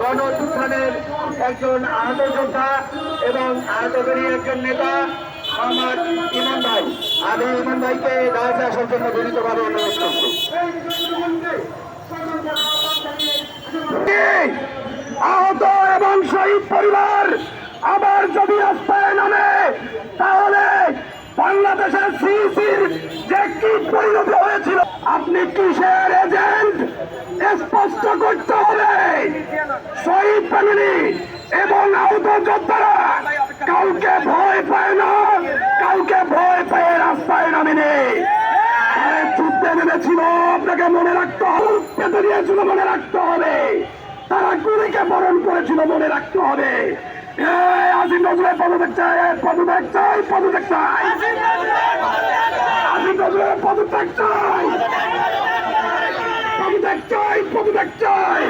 গণঅভ্যুত্থানের একজন আহত যোদ্ধা এবং আহতদেরই একজন নেতা আমার ইমান ভাই। আমি ইমান ভাইকে দাঁড়াতে আসার জন্য বিনীতভাবে অনুরোধ করছি। আহত এবং শহীদ পরিবার আবার যদি রাস্তায় নামে, তাহলে বাংলাদেশের সিসির যে কি পরিণতি হয়েছিল, আপনি কিসের এজেন্ট? স্পষ্ট করতে হবে। নেমেছিল আপনাকে মনে রাখতে হবে, পেতে দিয়েছিল মনে রাখতে হবে। তারা গুলিকে বরণ করেছিল, মনে রাখতে হবে। আজিম নজরুলের পদত্যাগ চাই পদত্যাগ চাই পদত্যাগ চাই। আজিম নজরুলের পদত্যাগ চাই। পদত্যাগ চাই পদত্যাগ চাই।